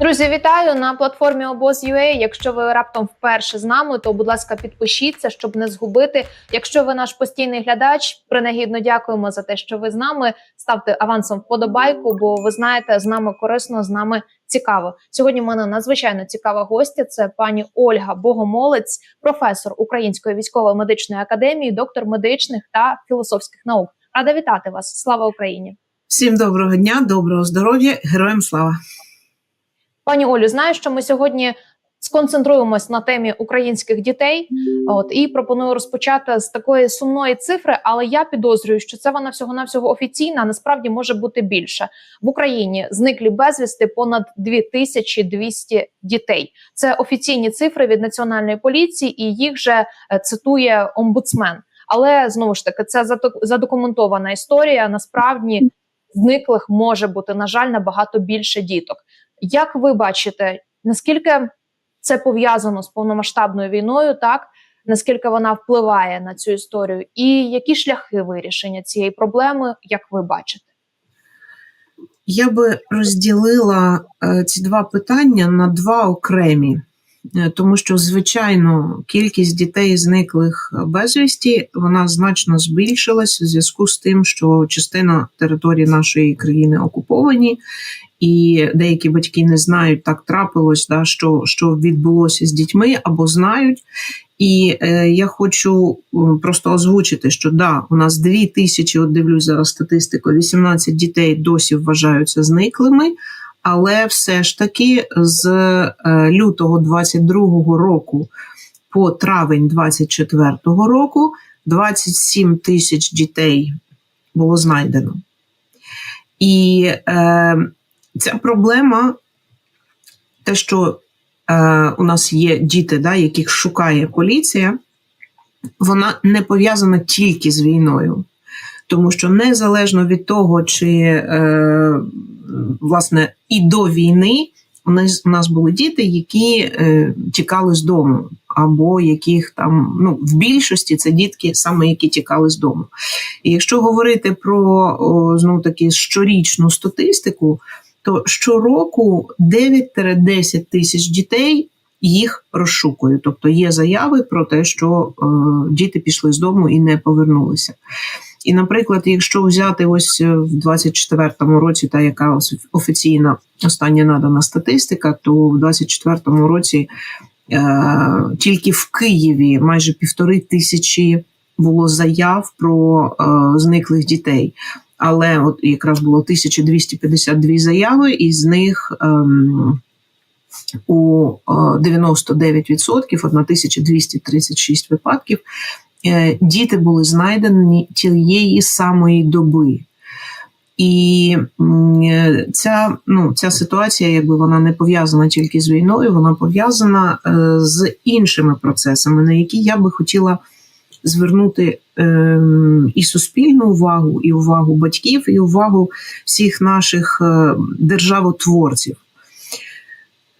Друзі, вітаю на платформі Обоз.ua. Якщо ви раптом вперше з нами, то будь ласка, підпишіться, щоб не згубити. Якщо ви наш постійний глядач, принагідно дякуємо за те, що ви з нами. Ставте авансом вподобайку, бо ви знаєте, з нами корисно, з нами цікаво. Сьогодні в мене надзвичайно цікава гостя. Це пані Ольга Богомолець, професор Української військово-медичної академії, доктор медичних та філософських наук. Рада вітати вас! Слава Україні! Всім доброго дня, доброго здоров'я, героям слава. Пані Олю, знаю, що ми сьогодні сконцентруємось на темі українських дітей. От і пропоную розпочати з такої сумної цифри, але я підозрюю, що це вона всього навсього офіційна. а Насправді може бути більше в Україні. Зниклі безвісти понад 2200 дітей. Це офіційні цифри від національної поліції, і їх же е, цитує омбудсмен. Але знову ж таки, це задокументована історія. Насправді зниклих може бути на жаль набагато більше діток. Як ви бачите, наскільки це пов'язано з повномасштабною війною, так? Наскільки вона впливає на цю історію, і які шляхи вирішення цієї проблеми, як ви бачите? Я би розділила е, ці два питання на два окремі, тому що, звичайно, кількість дітей, зниклих безвісті, вона значно збільшилась у зв'язку з тим, що частина території нашої країни окуповані, і деякі батьки не знають, так трапилось, да, що, що відбулося з дітьми або знають. І е, я хочу е, просто озвучити, що да, у нас 2 тисячі, от дивлюсь зараз статистику, 18 дітей досі вважаються зниклими, але все ж таки з е, лютого 22-го року по травень 24-го року 27 тисяч дітей було знайдено. І е, ця проблема, те, що е, у нас є діти, да, яких шукає поліція, вона не пов'язана тільки з війною. Тому що незалежно від того, чи е, власне і до війни у нас, були діти, які е, тікали з дому, або яких там ну в більшості це дітки, саме які тікали з дому. І якщо говорити про знову таки щорічну статистику, то щороку 9-10 тисяч дітей їх розшукують. Тобто є заяви про те, що е, діти пішли з дому і не повернулися. І, наприклад, якщо взяти ось е, в 24-му році, та яка офіційна остання надана статистика, то в 24-му році е, тільки в Києві майже півтори тисячі було заяв про е, зниклих дітей. Але от якраз було 1252 заяви, і з них ем, у е, 99%, 1236 випадків, е, діти були знайдені тієї самої доби. І е, ця, ну, ця ситуація, якби вона не пов'язана тільки з війною, вона пов'язана е, з іншими процесами, на які я би хотіла звернути е, і суспільну увагу, і увагу батьків, і увагу всіх наших е, державотворців.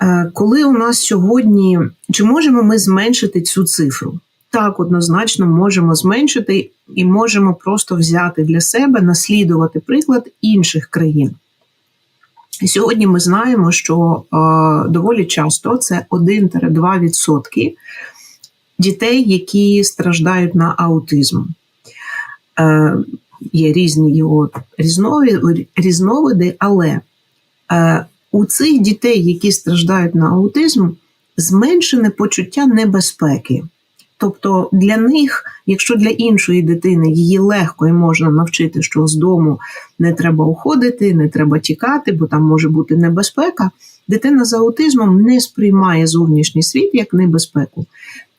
Е, Коли у нас сьогодні, чи можемо ми зменшити цю цифру? Так, однозначно можемо зменшити і можемо просто взяти для себе, наслідувати приклад інших країн. Сьогодні ми знаємо, що е, доволі часто це 1-2% дітей, які страждають на аутизм. Е, є різні його різновиди але е, у цих дітей, які страждають на аутизм, зменшене почуття небезпеки. Тобто для них, якщо для іншої дитини її легко і можна навчити, що з дому не треба уходити, не треба тікати, бо там може бути небезпека, дитина з аутизмом не сприймає зовнішній світ як небезпеку.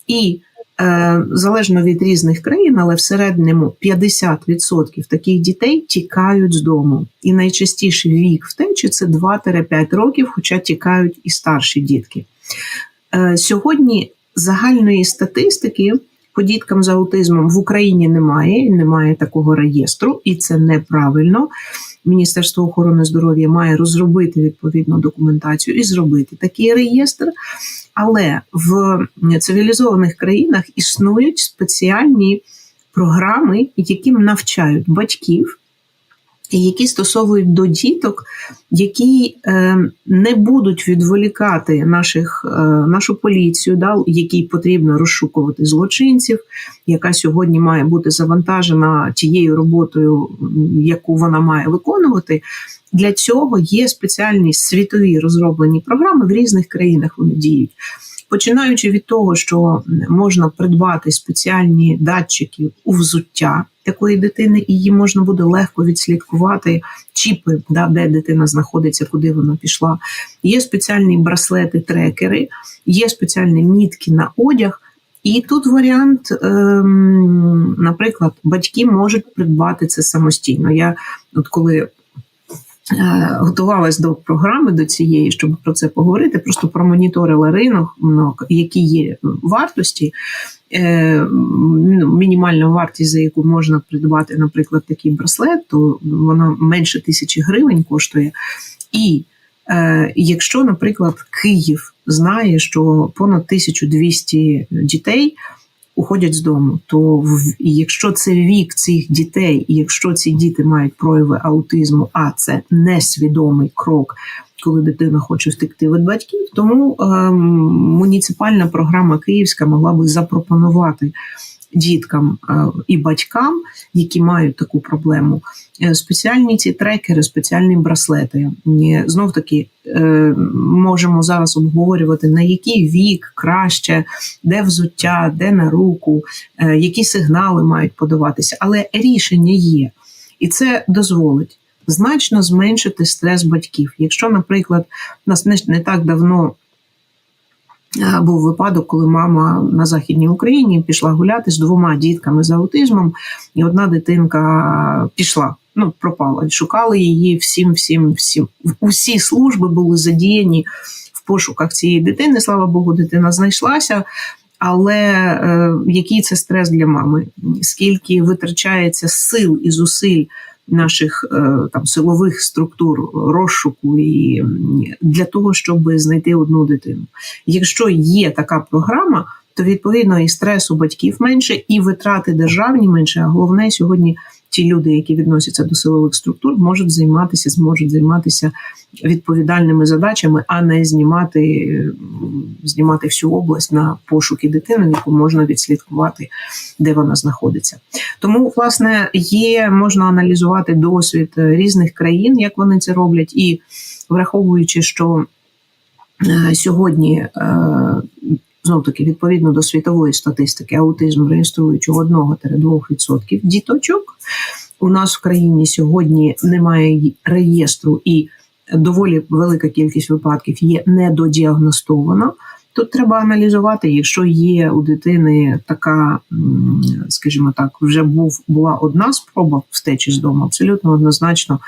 І е, залежно від різних країн, але в середньому 50% таких дітей тікають з дому. І найчастіший вік втечі це 2-5 років, хоча тікають і старші дітки. Е, сьогодні загальної статистики по діткам з аутизмом в Україні немає, немає такого реєстру, і це неправильно. Міністерство охорони здоров'я має розробити відповідну документацію і зробити такий реєстр. Але в цивілізованих країнах існують спеціальні програми, яким навчають батьків які стосовують до діток, які е, не будуть відволікати наших, е, нашу поліцію, да, якій потрібно розшукувати злочинців, яка сьогодні має бути завантажена тією роботою, яку вона має виконувати. Для цього є спеціальні світові розроблені програми в різних країнах. Вони діють. Починаючи від того, що можна придбати спеціальні датчики у взуття такої дитини, і її можна буде легко відслідкувати чіпи, да, де дитина знаходиться, куди вона пішла. Є спеціальні браслети-трекери, є спеціальні мітки на одяг. І тут варіант, ем, наприклад, батьки можуть придбати це самостійно. Я от коли готувалась до програми до цієї, щоб про це поговорити, просто промоніторила ринок, ну, які є вартості. Е, ну, мінімальна вартість, за яку можна придбати, наприклад, такий браслет, то вона менше тисячі гривень коштує. І е, якщо, наприклад, Київ знає, що понад 1200 дітей уходять з дому, то в, якщо це вік цих дітей, і якщо ці діти мають прояви аутизму, а це несвідомий крок, коли дитина хоче втекти від батьків, тому е, муніципальна програма Київська могла би запропонувати діткам е, і батькам, які мають таку проблему, е, спеціальні ці трекери, спеціальні браслети. Знов таки е, можемо зараз обговорювати на який вік краще, де взуття, де на руку, які сигнали мають подаватися, але рішення є, і це дозволить. Значно зменшити стрес батьків. Якщо, наприклад, нас не, так давно був випадок, коли мама на Західній Україні пішла гуляти з двома дітками з аутизмом, і одна дитинка пішла, ну пропала. Шукали її всім, всім, всім. Усі служби були задіяні в пошуках цієї дитини. Слава Богу, дитина знайшлася. Але е, який це стрес для мами? Скільки витрачається сил і зусиль наших е, там силових структур розшуку і для того, щоб знайти одну дитину? Якщо є така програма, то відповідно і стресу батьків менше, і витрати державні менше. А головне сьогодні ті люди, які відносяться до силових структур, можуть займатися, зможуть займатися відповідальними задачами, а не знімати, знімати всю область на пошуки дитини, яку можна відслідкувати, де вона знаходиться. Тому, власне, є можна аналізувати досвід е, різних країн, як вони це роблять, і враховуючи, що е, сьогодні. Знов таки, відповідно до світової статистики, аутизм реєструють у 1-2% діточок. У нас в країні сьогодні немає реєстру, і доволі велика кількість випадків є недодіагностована. Тут треба аналізувати, якщо є у дитини така, скажімо так, вже був була одна спроба втечі з дому, абсолютно однозначно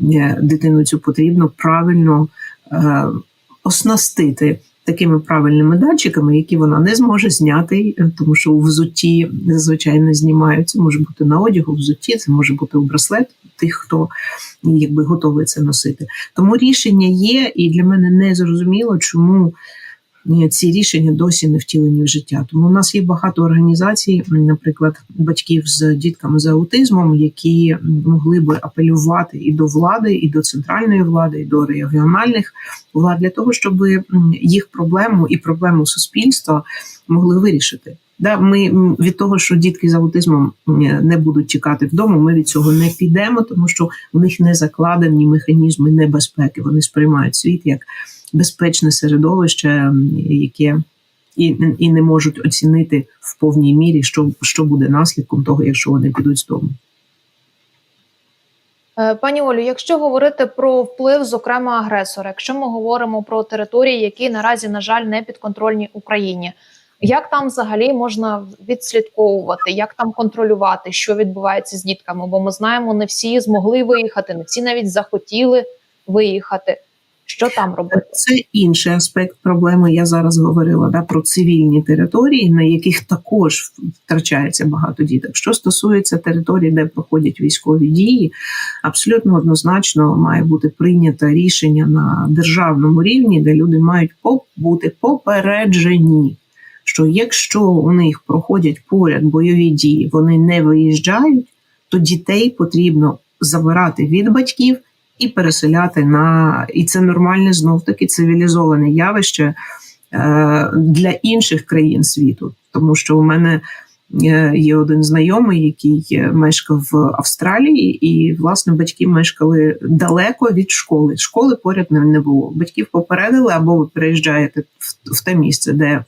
е, дитину цю потрібно правильно е, оснастити такими правильними датчиками, які вона не зможе зняти, е, тому що у взутті зазвичай не знімають. Може бути на одягу, взутті, це може бути у браслет тих, хто якби готовий це носити. Тому рішення є, і для мене не зрозуміло, чому. Е, Ці рішення досі не втілені в життя. Тому у нас є багато організацій, наприклад, батьків з дітками з аутизмом, які могли би апелювати і до влади, і до центральної влади, і до регіональних влад для того, щоб їх проблему і проблему суспільства могли вирішити. Да, ми від того, що дітки з аутизмом не будуть тікати вдома, ми від цього не підемо, тому що в них не закладені механізми небезпеки. Вони сприймають світ як безпечне середовище, яке і, і не можуть оцінити в повній мірі, що, що буде наслідком того, якщо вони підуть з дому. Е, Пані Олю, якщо говорити про вплив, зокрема агресора, якщо ми говоримо про території, які наразі, на жаль, не підконтрольні Україні, як там взагалі можна відслідковувати, як там контролювати, що відбувається з дітками? Бо ми знаємо, не всі змогли виїхати, не всі навіть захотіли виїхати. Що там робити? Це інший аспект проблеми. Я зараз говорила да, про цивільні території, на яких також втрачається багато діток. Що стосується територій, де проходять військові дії, абсолютно однозначно має бути прийнято рішення на державному рівні, де люди мають бути попереджені. Що якщо у них проходять поряд бойові дії, вони не виїжджають, то дітей потрібно забирати від батьків і переселяти на і це нормальне знов таки цивілізоване явище е, для інших країн світу, тому що у мене. Е, Є один знайомий, який е, мешкав в Австралії, і власне батьки мешкали далеко від школи. Школи поряд не, було. Батьків попередили, або ви переїжджаєте в, те місце, де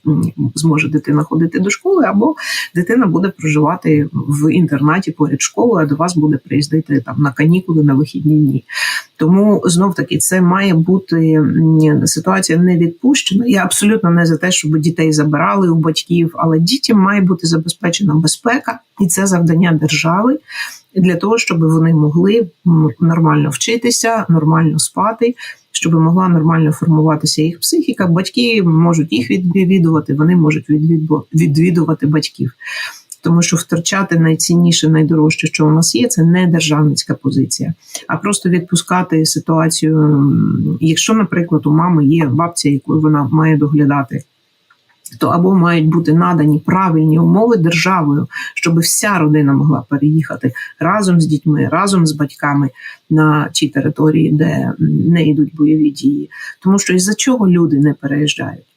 зможе дитина ходити до школи, або дитина буде проживати в інтернаті поряд школою, а до вас буде приїздити там на канікули на вихідні дні. Тому знов таки це має бути ситуація не відпущена. Я абсолютно не за те, щоб дітей забирали у батьків, але дітям має бути забезпечена безпека, і це завдання держави для того, щоб вони могли нормально вчитися, нормально спати. Щоб могла нормально формуватися їх психіка, батьки можуть їх відвідувати, вони можуть відвідувати батьків. Тому що втрачати найцінніше, найдорожче, що у нас є, це не державницька позиція, а просто відпускати ситуацію. Якщо, наприклад, у мами є бабця, яку вона має доглядати, то або мають бути надані правильні умови державою, щоб вся родина могла переїхати разом з дітьми, разом з батьками на ті території, де не йдуть бойові дії. Тому що із-за чого люди не переїжджають?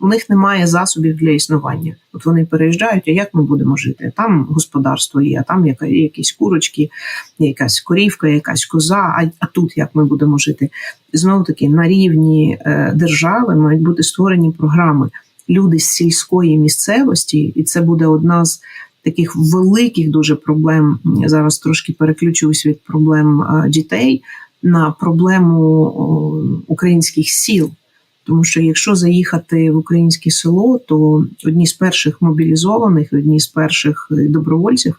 У них немає засобів для існування. От вони переїжджають, а як ми будемо жити? Там господарство є, а там яка- якісь курочки, якась корівка, якась коза. А, а тут як ми будемо жити? Знову таки на рівні е, держави мають бути створені програми. Люди з сільської місцевості, і це буде одна з таких великих дуже проблем. Зараз трошки переключуюсь від проблем е, дітей на проблему українських сіл. Тому що якщо заїхати в українське село, то одні з перших мобілізованих, одні з перших е, добровольців,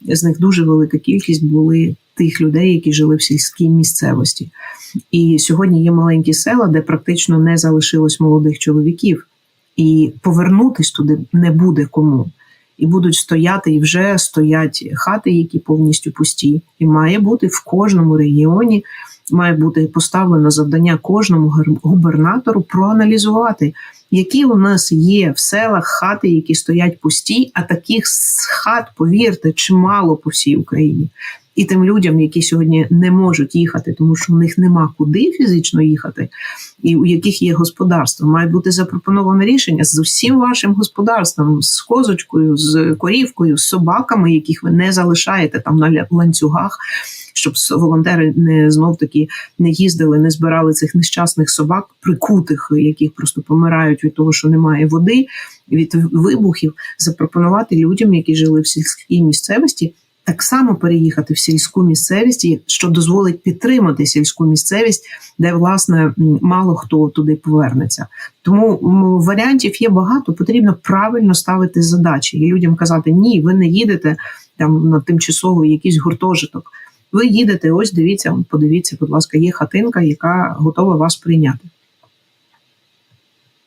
з них дуже велика кількість були тих людей, які жили в сільській місцевості. І сьогодні є маленькі села, де практично не залишилось молодих чоловіків, і повернутись туди не буде кому. І будуть стояти, і вже стоять хати, які повністю пусті. І має бути в кожному регіоні, має бути поставлено завдання кожному губернатору проаналізувати, які у нас є в селах хати, які стоять пусті, а таких хат, повірте, чимало по всій Україні. І тим людям, які сьогодні не можуть їхати, тому що у них нема куди фізично їхати, і у яких є господарство, має бути запропоноване рішення з усім вашим господарством, з козочкою, з корівкою, з собаками, яких ви не залишаєте там на ланцюгах, щоб волонтери не знов таки не їздили, не збирали цих нещасних собак, прикутих, яких просто помирають від того, що немає води, від вибухів, запропонувати людям, які жили в сільській місцевості. Так само переїхати в сільську місцевість, що дозволить підтримати сільську місцевість, де власне мало хто туди повернеться. Тому варіантів є багато. Потрібно правильно ставити задачі і людям казати: ні, ви не їдете там на тимчасовий якийсь гуртожиток. Ви їдете, ось дивіться, подивіться, будь ласка, є хатинка, яка готова вас прийняти.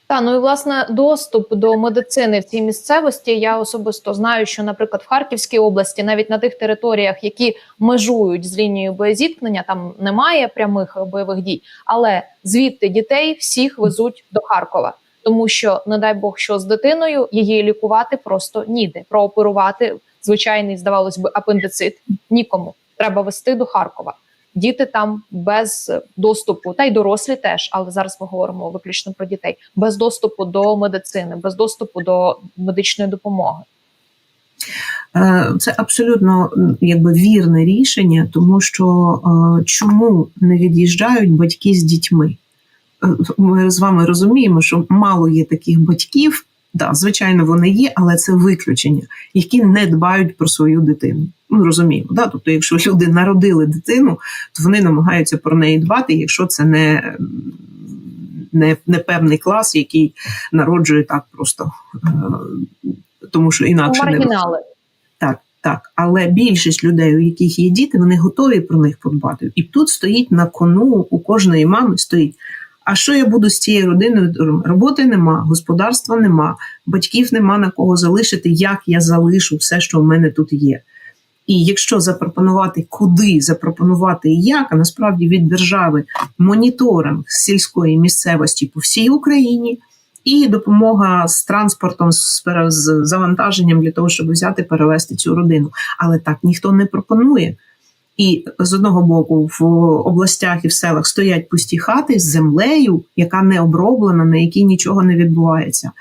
Та ну і власне доступ до медицини в цій місцевості. Я особисто знаю, що, наприклад, в Харківській області, навіть на тих територіях, які межують з лінією боєзіткнення, там немає прямих бойових дій, але звідти дітей всіх везуть до Харкова. Тому що, не дай Бог, що з дитиною її лікувати просто ніде. Прооперувати звичайний, здавалось би, апендицит нікому. Треба вести до Харкова. Діти там без доступу, та й дорослі теж, але зараз ми говоримо виключно про дітей, без доступу до медицини, без доступу до медичної допомоги. Е, Це абсолютно якби вірне рішення, тому що е, чому не від'їжджають батьки з дітьми? Е, Ми з вами розуміємо, що мало є таких батьків. Да, звичайно, вони є, але це виключення, які не дбають про свою дитину. Ми розуміємо, да? тобто, якщо люди народили дитину, то вони намагаються про неї дбати, якщо це не, не, не певний клас, який народжує так просто, е, тому що інакше не Маргінали. так, так. Але більшість людей, у яких є діти, вони готові про них подбати. І тут стоїть на кону у кожної мами стоїть. А що я буду з цією родиною? Роботи нема, господарства нема, батьків нема на кого залишити. Як я залишу все, що в мене тут є? І якщо запропонувати куди запропонувати і як, а насправді від держави моніторинг сільської місцевості по всій Україні, і допомога з транспортом, з, завантаженням для того, щоб взяти перевести цю родину. Але так ніхто не пропонує. І з одного боку в областях і в селах стоять пусті хати з землею, яка не оброблена, на якій нічого не відбувається.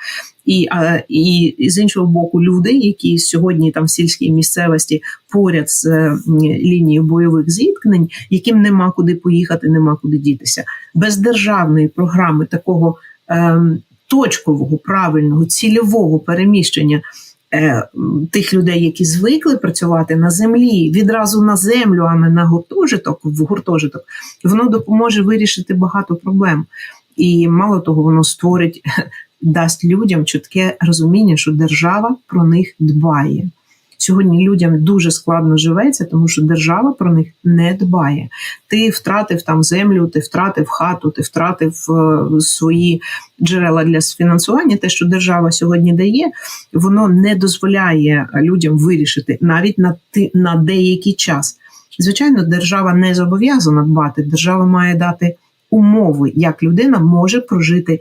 І, і, і з іншого боку, люди, які сьогодні там в сільській місцевості поряд з е, лінією бойових зіткнень, яким нема куди поїхати, нема куди дітися. Без державної програми такого ем, точкового, правильного, цільового переміщення е, тих людей, які звикли працювати на землі, відразу на землю, а не на гуртожиток, в гуртожиток, воно допоможе вирішити багато проблем. І мало того, воно створить, дасть людям чітке розуміння, що держава про них дбає. Сьогодні людям дуже складно живеться, тому що держава про них не дбає. Ти втратив там землю, ти втратив хату, ти втратив е, свої джерела для фінансування. Те, що держава сьогодні дає, воно не дозволяє людям вирішити навіть на ти на деякий час. Звичайно, держава не зобов'язана дбати. Держава має дати умови, як людина може прожити,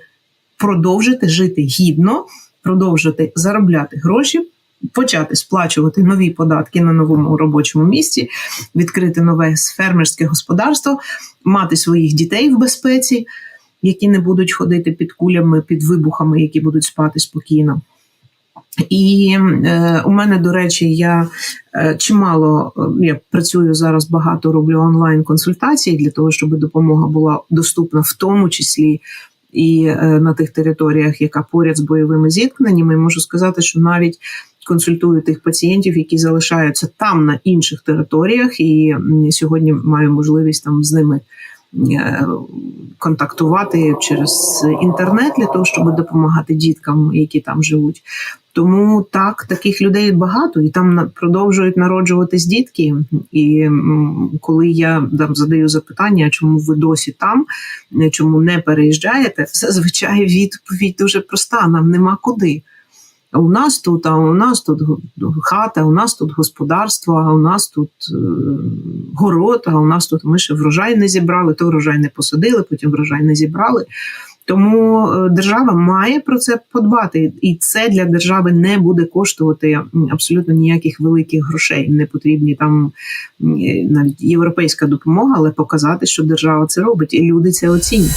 продовжити жити гідно, продовжити заробляти гроші. Почати сплачувати нові податки на новому робочому місці, відкрити нове фермерське господарство, мати своїх дітей в безпеці, які не будуть ходити під кулями, під вибухами, які будуть спати спокійно. І е, у мене, до речі, я е, чимало е, я працюю зараз багато, роблю онлайн консультацій для того, щоб допомога була доступна, в тому числі і е, на тих територіях, яка поряд з бойовими зіткненнями. Можу сказати, що навіть консультую тих пацієнтів, які залишаються там на інших територіях, і сьогодні маю можливість там з ними е, контактувати через інтернет для того, щоб допомагати діткам, які там живуть. Тому так, таких людей багато, і там продовжують народжуватись дітки. І коли я там задаю запитання, чому ви досі там, чому не переїжджаєте, зазвичай відповідь дуже проста: нам нема куди. У нас тут, а у нас тут хата, у нас тут господарство, а у нас тут е, город, а у нас тут ми ще врожай не зібрали, то врожай не посадили, потім врожай не зібрали. Тому е, держава має про це подбати, і це для держави не буде коштувати абсолютно ніяких великих грошей. Не потрібні там навіть європейська допомога, але показати, що держава це робить, і люди це оцінюють.